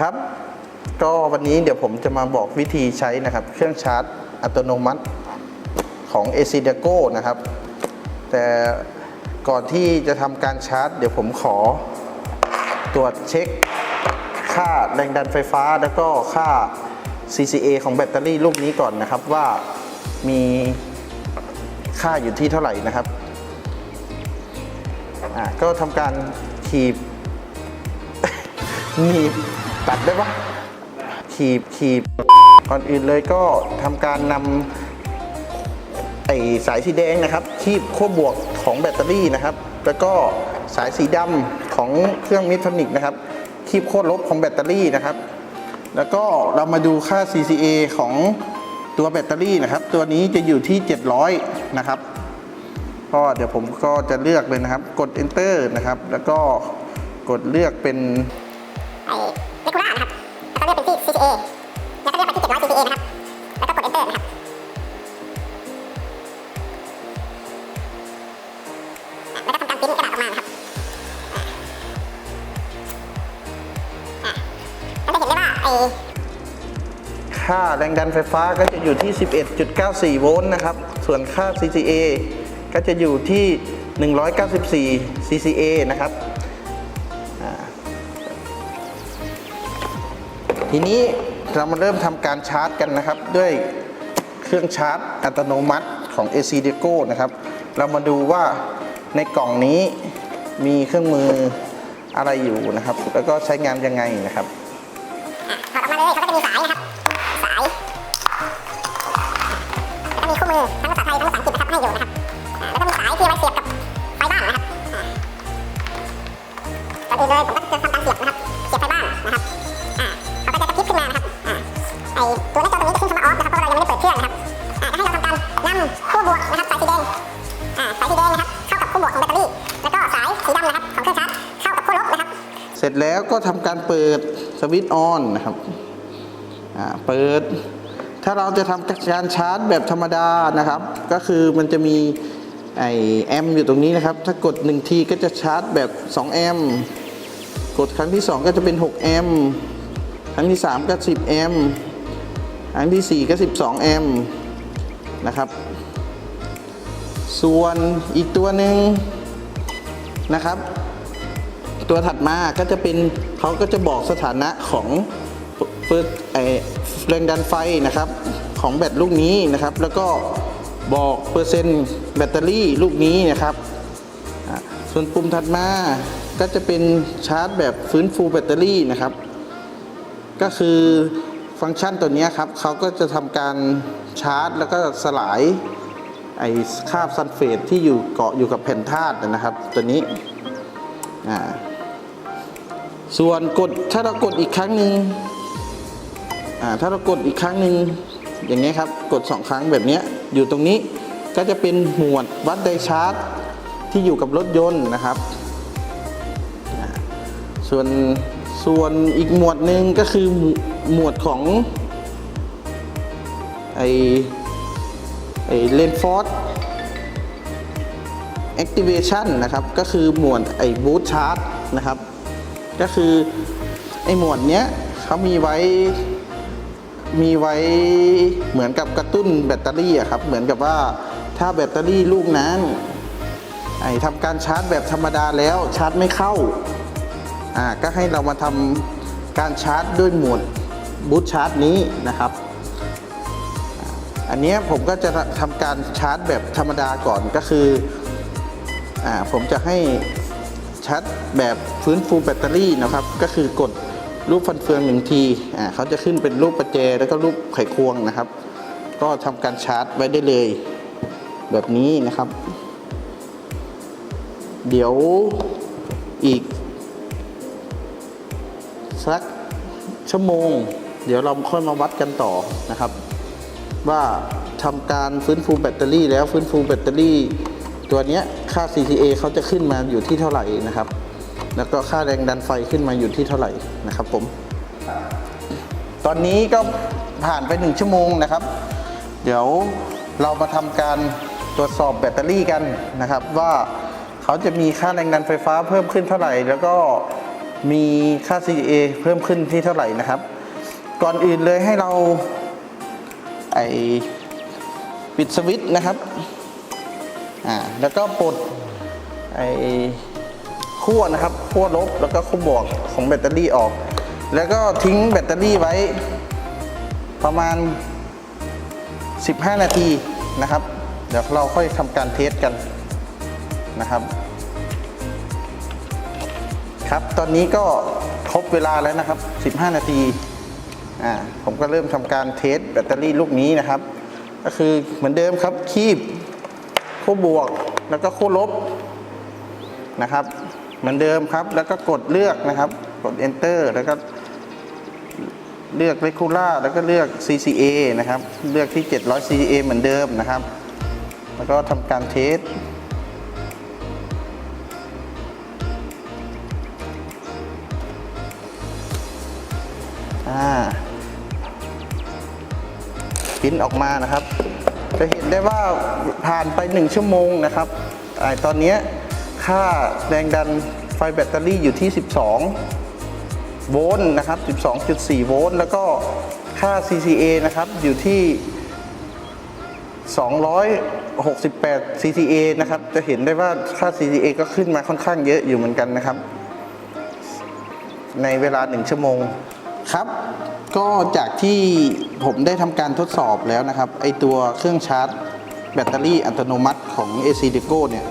ครับ ก็วันนี้เดี๋ยวผมจะมาบอกวิธีใช้นะครับ เครื่องชาร์จอัตโนมัติของ a c d e c o นะครับ แต่ก่อนที่จะทำการชาร์จ เดี๋ยวผมขอ ตรวจเช็คค่าแรงดันไฟฟ้า แล้วก็ค่า CCA ของแบตเตอรี่ลูกนี้ก่อนนะครับว่ามีค่าอยู่ที่เท่าไหร่นะครับอ่าก็ทำการขีบหนีบ ตัดได้ปะขีบขีบก่อนอื่นเลยก็ทำการนำไอสายสีแดงนะครับ คีบขั้วบวกของแบตเตอรี่นะครับ แล้วก็สายสีดำของเครื่องมิทรอนิกนะครับ คีบขั้วลบของแบตเตอรี่นะครับ แล้วก็เรามาดูค่า CCA ของตัวแบตเตอรี่นะครับ ตัวนี้จะอยู่ที่ 700 นะครับก็เดี๋ยวผมก็จะเลือกเลยนะครับ กด enter นะครับ แล้วก็กดเลือกเป็น คูล่านะครับ แล้วก็เลือกเป็นที่ CCA แล้วก็เลือกไปที่700 CCA นะครับ แล้วก็กด Enter นะครับ แล้วก็ทำการพิมพ์กระดาษออกมานะครับอะอะแล้วจะเห็นได้ว่าไอ้ค่าแรงดันไฟฟ้าก็จะอยู่ที่ 11.94 โวลต์นะครับ ส่วนค่า CCA ก็จะอยู่ที่ 194 CCA นะครับ ทีนี้เรามาเริ่มทำการชาร์จกันนะครับ ด้วยเครื่องชาร์จอัตโนมัติของ AC d e c o นะครับ เรามาดูว่าในกล่องนี้มีเครื่องมืออะไรอยู่นะครับ แล้วก็ใช้งานยังไงนะครับถอดออกมาเลยเขาก็จะมีสายนะครับ สายแล้วก็มีคู่มือทั้งภาษาไทยทั้งภาษาอังกฤษนะครับให้อยู่นะครับแล้วก็มีสายที่ไว้เสียบกับไฟบ้านนะครับอ่าก่อนอื่นเลยผมก็จะทำการเสียบนะครับ ร็จแล้วก็ทำการเปิดสวิตช์ออนนะครับเปิด ถ้าเราจะทำการชาร์จแบบธรรมดานะครับ ก็คือมันจะมีไอแอมอยู่ตรงนี้นะครับ ถ้ากด1ทีก็จะชาร์จแบบ2แอมกดครั้งที่ 2 ก็จะเป็น6แอมครั้งที่ 3 ก็ 10แอมครั้งทีสี่4 ก็ 12แอมนะครับ ส่วนอีกตัวหนึ่งนะครับ ตัวถัดมาก็จะเป็นเขาก็จะบอกสถานะของเปิดไอแรงดันไฟนะครับของแบตลูกนี้นะครับ แล้วก็บอกเปอร์เซ็นต์แบตเตอรี่ลูกนี้นะครับส่วนปุ่มถัดมาก็จะเป็นชาร์จแบบฟื้นฟูแบตเตอรี่นะครับ ก็คือฟังก์ชันตัวนี้ครับเขาก็จะทำการชาร์จ แล้วก็สลายไอคราบซัลเฟตที่อยู่เกาะอยู่กับแผ่นธาตุนะครับ ตัวนี้อ่า ส่วนกดถ้าเรากดอีกครั้งหนึ่งอ่าถ้าเรากดอีกครั้งหนึ่งอย่างเงี้ครับกดสองครั้งแบบนี้อยู่ตรงนี้ก็จะเป็นหมวดวัดไดชาร์จที่อยู่กับรถยนต์นะครับ ส่วนส่วนอีกหมวดหนึ่งก็คือหมวดของไอไอเลนฟอร์ activation นะครับ ก็คือหมวดไอ้ boot chart นะครับ ก็คือไอ้หมวดเนี้ยเขามีไว้มีไว้เหมือนกับกระตุ้นแบตเตอรี่อะครับ เหมือนกับว่าถ้าแบตเตอรี่ลูกนั้นไอ้ทำการชาร์จแบบธรรมดาแล้วชาร์จไม่เข้าอ่าก็ให้เรามาทำการชาร์จด้วยหมวดบูตชาร์จนี้นะครับ อันนี้ผมก็จะทำการชาร์จแบบธรรมดาก่อนก็คืออ่าผมจะให้ ชาร์จแบบฟื้นฟูแบตเตอรี่นะครับ ก็คือกดรูปฟันเฟืองหนึ่งทีอ่าเขาจะขึ้นเป็นรูปประแจแล้วก็รูปไขควงนะครับ ก็ทำการชาร์จไว้ได้เลย แบบนี้นะครับ เดี๋ยวอีก สักชั่วโมง เดี๋ยวเราค่อยมาวัดกันต่อนะครับ ว่าทำการฟื้นฟูแบตเตอรี่แล้วฟื้นฟูแบตเตอรี่ ตัวเนี้ยค่า CCA เขาจะขึ้นมาอยู่ที่เท่าไหร่นะครับ แล้วก็ค่าแรงดันไฟขึ้นมาอยู่ที่เท่าไหร่นะครับผม ตอนนี้ก็ผ่านไปหนึ่งชั่วโมงนะครับ เดี๋ยวเรามาทำการตรวจสอบแบตเตอรี่กันนะครับ ว่าเขาจะมีค่าแรงดันไฟฟ้าเพิ่มขึ้นเท่าไหร่ แล้วก็มีค่า CA เพิ่มขึ้นที่เท่าไหร่นะครับ ก่อนอื่นเลยให้เราไอปิดสวิตช์นะครับ อ่าแล้วก็ปลดไอ้ขั้วนะครับขั้วลบแล้วก็ขั้วบวกของแบตเตอรี่ออก แล้วก็ทิ้งแบตเตอรี่ไว้ประมาณ 15 นาทีนะครับ เดี๋ยวเราค่อยทำการเทสกันนะครับ ครับตอนนี้ก็ครบเวลาแล้วนะครับ 15 นาทีอ่าผมก็เริ่มทำการเทสแบตเตอรี่ลูกนี้นะครับ ก็คือเหมือนเดิมครับคีบ คู่บวกแล้วก็คู่ลบนะครับ เหมือนเดิมครับ แล้วก็กดเลือกนะครับ กด enter แล้วก็เลือก regular แล้วก็เลือก CCA นะครับ เลือกที่ 700 CCA เหมือนเดิมนะครับ แล้วก็ทำการเทสอ่าพิมพ์ออกมานะครับ จะเห็นได้ว่าผ่านไป 1 ชั่วโมงนะครับอตอนนี้ค่าแรงดันไฟแบตเตอรี่อยู่ที่ 12 โวลต์นะครับ 12.4 โวลต์แล้วก็ค่า CCA นะครับอยู่ที่ 268 CCA นะครับ จะเห็นได้ว่าค่า CCA ก็ขึ้นมาค่อนข้างเยอะอยู่เหมือนกันนะครับ ในเวลา 1 ชั่วโมง ครับก็จากที่ผมได้ทำการทดสอบแล้วนะครับ ไอตัวเครื่องชาร์จ แบตเตอรี่อัตโนมัติของ AC d e c o เนี่ย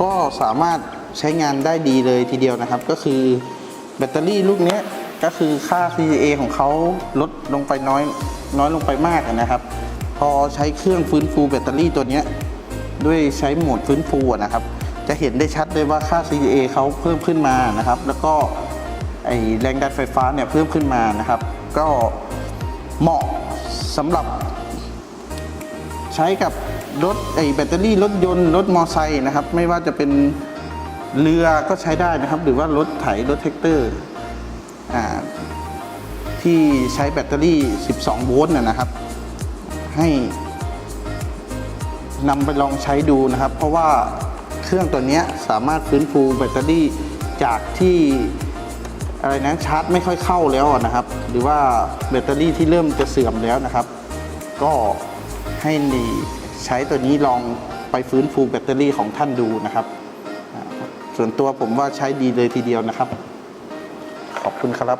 ก็สามารถใช้งานได้ดีเลยทีเดียวนะครับ ก็คือแบตเตอรี่ลูกเนี้ยก็คือค่า CCA ของเขาลดลงไปน้อยน้อยลงไปมากนะครับ พอใช้เครื่องฟื้นฟูแบตเตอรี่ตัวเนี้ยด้วยใช้โหมดฟื้นฟูนะครับ จะเห็นได้ชัดเลยว่าค่า CCA เขาเพิ่มขึ้นมานะครับ แล้วก็ ไอแรงดันไฟฟ้าเนี่ยเพิ่มขึ้นมานะครับ ก็เหมาะสำหรับใช้กับรถไอแบตเตอรี่รถยนต์รถมอไซค์นะครับ ไม่ว่าจะเป็นเรือก็ใช้ได้นะครับ หรือว่ารถไถรถแท็กเตอร์อ่าที่ใช้แบตเตอรี่ 12 โวลต์นะครับ ให้นำไปลองใช้ดูนะครับ เพราะว่าเครื่องตัวนี้สามารถฟื้นฟูแบตเตอรี่จากที่ อะไรนะชาร์จไม่ค่อยเข้าแล้วนะครับ หรือว่าแบตเตอรี่ที่เริ่มจะเสื่อมแล้วนะครับ ก็ให้นีใช้ตัวนี้ลองไปฟื้นฟูแบตเตอรี่ของท่านดูนะครับ ส่วนตัวผมว่าใช้ดีเลยทีเดียวนะครับ ขอบคุณครับ